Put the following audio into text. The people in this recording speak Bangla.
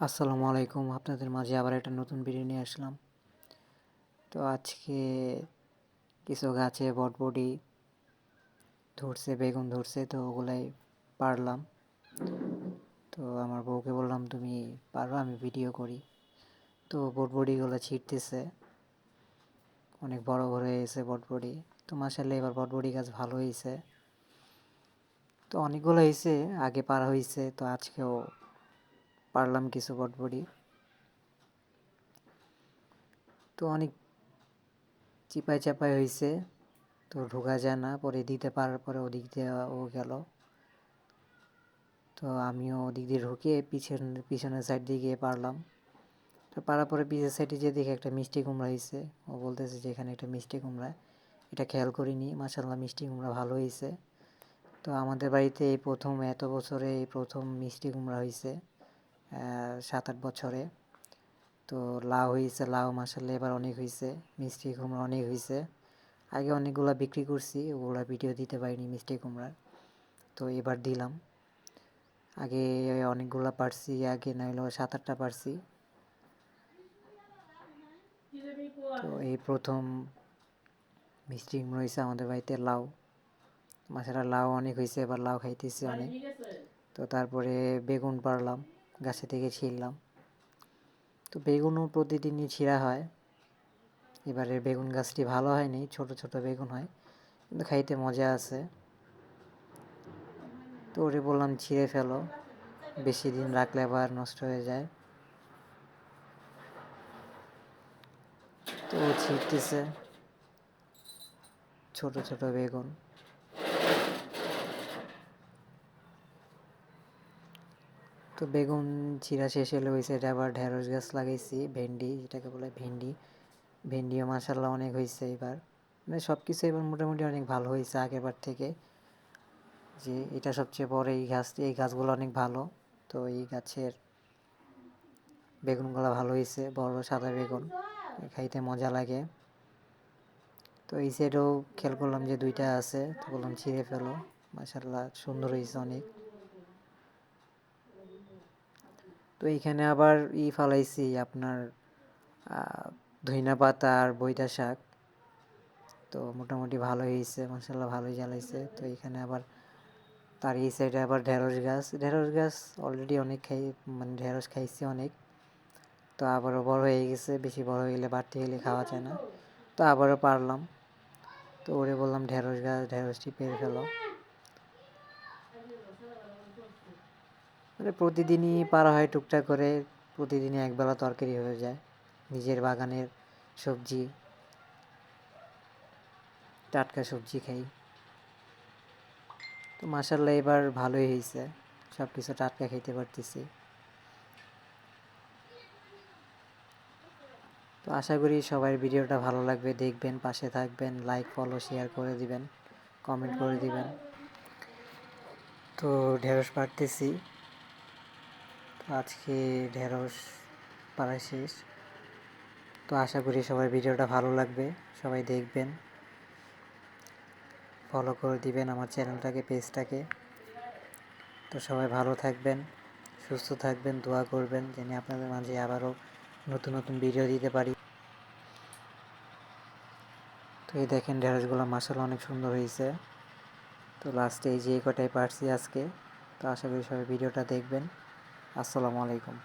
আসসালামু আলাইকুম। আপনাদের মাঝে আবার একটা নতুন ভিডিও নিয়ে আসলাম। তো আজকে কিছু গাছে বটবডি ধরছে, বেগুন ধরছে, তো ওগুলাই পারলাম। তো আমার বউকে বললাম, তুমি পারো আমি ভিডিও করি। তো বটবডিগুলো ছিটতেছে অনেক বড় বড় হয়েছে বটবডি তো মাসাল্লাহ এবার বটবডি গাছ ভালো হয়েছে। তো অনেকগুলো হয়েছে, আগে পারা হয়েছে। তো আজকেও পারলাম কিছু বটবডি। তো অনেক চিপাই চাপাই হয়েছে তো ঢোকা যায় না, পরে দিতে পারার পরে ওদিক দিয়ে ও গেল। তো আমিও ওদিক দিয়ে ঢুকে পিছন, পিছনের সাইড দিয়ে গিয়ে পারলাম। তো পারার পরে পিছের সাইডে যে দেখে একটা মিষ্টি কুমড়া হয়েছে ও বলতেছে যে এখানে একটা মিষ্টি কুমড়া, এটা খেয়াল করিনি মাসাল্লাহ মিষ্টি কুমড়া ভালো হয়েছে তো আমাদের বাড়িতে এই প্রথম, এত বছরে এই প্রথম মিষ্টি কুমড়া হয়েছে সাত আট বছরে। তো লাউ হয়েছে, লাউ মাসাল্লাহ এবার অনেক হয়েছে, মিষ্টি কুমড়া অনেক হয়েছে। আগে অনেকগুলো বিক্রি করছি, ওগুলো ভিডিও দিতে পারিনি মিষ্টি কুমড়ার। তো এবার দিলাম। আগে অনেকগুলো পারছি, আগে নাইলো সাত আটটা পারছি। তো এই প্রথম মিষ্টি কুমড়ো হয়েছে আমাদের বাড়িতে লাউ। মাছেরা লাউ অনেক হয়েছে, এবার লাউ খাইতেছি অনেক। তো তারপরে বেগুন পারলাম। গাছে থেকে ছিঁড়লাম। তো বেগুনও প্রতিদিনই ছিঁড়া হয়। এবারে বেগুন গাছটি ভালো হয়নি, ছোট ছোট বেগুন হয়, কিন্তু খাইতে মজা আছে। তো ওরে বললাম, ছিঁড়ে ফেলো, বেশি দিন রাখলে আবার নষ্ট হয়ে যায়। তো ছিঁড়তেছে, ছোট ছোট বেগুন। তো বেগুন চিরা শেষ হলে ওই সাইডে আবার ঢেঁড়স গাছ লাগাইছি, ভেন্ডি যেটাকে বলে ভেন্ডি। ভেন্ডিও মাসাল্লাহ অনেক হয়েছে এবার। মানে সব কিছু এবার মোটামুটি অনেক ভালো হয়েছে আগেরবার থেকে। যে এটা সবচেয়ে বড় এই গাছ, এই গাছগুলো অনেক ভালো। তো এই গাছের বেগুনগুলো ভালো হয়েছে বড় সাদা বেগুন। খাইতে মজা লাগে। তো এই সাইডেও খেয়াল করলাম যে দুইটা আছে, তো বললাম ছিঁড়ে ফেলো। মাসাল্লাহ সুন্দর হয়েছে অনেক। তো এইখানে আবার ই ফালাইছি আপনার ধইনা পাতা আর বইটা শাক। তো মোটামুটি ভালো হয়েছে মশাল্লা ভালোই জ্বালাইছে। তো এখানে আবার তার এই সাইডে আবার ঢেঁড়স গাছ। ঢেঁড়স গাছ অলরেডি অনেক খাই মানে ঢেঁড়স খাইছি অনেক। তো আবারও বড় হয়ে গেছে, বেশি বড় হয়ে গেলে বাড়তি হলে খাওয়া যায় না। তো আবারও পারলাম। তো ওরে বললাম ঢেঁড়স গাছ, ঢেঁড়সটি পেরে ফেলো। মানে প্রতিদিনই পারা হয় টুকটাক করে, প্রতিদিনই একবেলা তরকারি হয়ে যায়, নিজের বাগানের সবজি, টাটকা সবজি খাই। তো মাসাল্লাহ এবার ভালোই হয়েছে সব কিছু টাটকা খেতে পারতেছি। তো আশা করি সবাই ভিডিওটা ভালো লাগবে, দেখবেন, পাশে থাকবেন লাইক ফলো শেয়ার করে দিবেন কমেন্ট করে দিবেন। তো ঢেঁড়স পারতেছি আজকে ঢেঁড়স পাড়া শেষ। তো আশা করি সবাই ভিডিওটা ভালো লাগবে, সবাই দেখবেন। ফলো করে দিবেন আমার চ্যানেলটাকে, পেজটাকে। তো সবাই ভালো থাকবেন, সুস্থ থাকবেন, দোয়া করবেন, যেন আপনাদের মাঝে আবারও নতুন নতুন ভিডিও দিতে পারি। তো এই দেখেন ঢেঁড়সগুলো মাসাল অনেক সুন্দর হয়েছে। তো লাস্টে এই যে কটাই পারছি আজকে, তো আশা করি সবাই ভিডিওটা দেখবেন। আসসালামু আলাইকুম।